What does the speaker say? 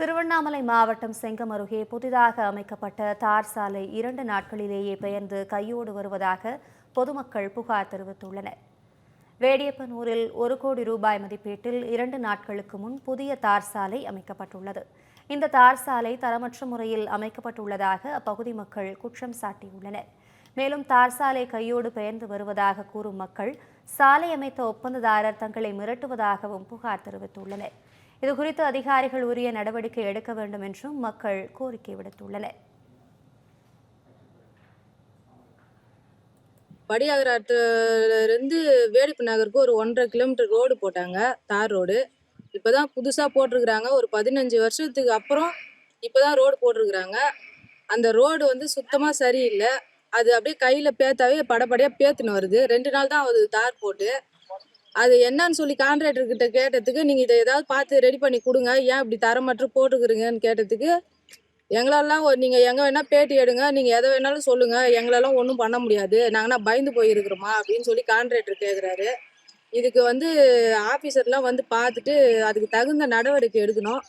திருவண்ணாமலை மாவட்டம் செங்கம் அருகே புதிதாக அமைக்கப்பட்ட தார் சாலை இரண்டு நாட்களிலேயே பெயர்ந்து கையோடு வருவதாக பொதுமக்கள் புகார் தெரிவித்துள்ளனர். வேடியப்பனூரில் ஒரு கோடி ரூபாய் மதிப்பீட்டில் இரண்டு நாட்களுக்கு முன் புதிய தார் சாலை அமைக்கப்பட்டுள்ளது. இந்த தார் சாலை தரமற்ற முறையில் அமைக்கப்பட்டுள்ளதாக அப்பகுதி மக்கள் குற்றம் சாட்டியுள்ளனர். மேலும் தார் சாலை கையோடு பெயர்ந்து வருவதாக கூறும் மக்கள் சாலை அமைத்த ஒப்பந்ததாரர் தங்களை மிரட்டுவதாகவும் புகார் தெரிவித்துள்ளனர். இதுகுறித்து அதிகாரிகள் உரிய நடவடிக்கை எடுக்க வேண்டும் என்றும் மக்கள் கோரிக்கை விடுத்துள்ளனர். படியாகராட்டிலிருந்து வேடிப்பு நகருக்கு ஒரு ஒன்றரை கிலோமீட்டர் ரோடு போட்டாங்க தார் ரோடு. இப்போதான் புதுசாக போட்டிருக்கிறாங்க ஒரு பதினஞ்சு வருஷத்துக்கு அப்புறம் இப்போதான் ரோடு போட்டிருக்கிறாங்க. அந்த ரோடு வந்து சுத்தமாக சரியில்லை. அது அப்படியே கையில் பேத்தாவே படபடையாக பேத்துன்னு வருது. ரெண்டு நாள் தான் ஆகுது தார் போட்டு. அது என்னன்னு சொல்லி கான்ட்ராக்டர் கிட்ட கேட்டதுக்கு நீங்கள் இதை ஏதாவது பார்த்து ரெடி பண்ணி கொடுங்க. ஏன் இப்படி தரமற்று போட்டுக்கிறீங்கன்னு கேட்டதுக்கு எங்களெல்லாம் நீங்கள் நீங்க எங்க வேணா பேட்டி எடுங்க நீங்க எதை வேணாலும் சொல்லுங்க எங்களெல்லாம் ஒன்றும் பண்ண முடியாது நாங்கன்னா பயந்து போயிருக்கிறோமா அப்படின்னு சொல்லி கான்ட்ராக்டர் கேட்குறாரு இதுக்கு வந்து ஆஃபீஸர்லாம் வந்து பார்த்துட்டு அதுக்கு தகுந்த நடவடிக்கை எடுக்கணும்.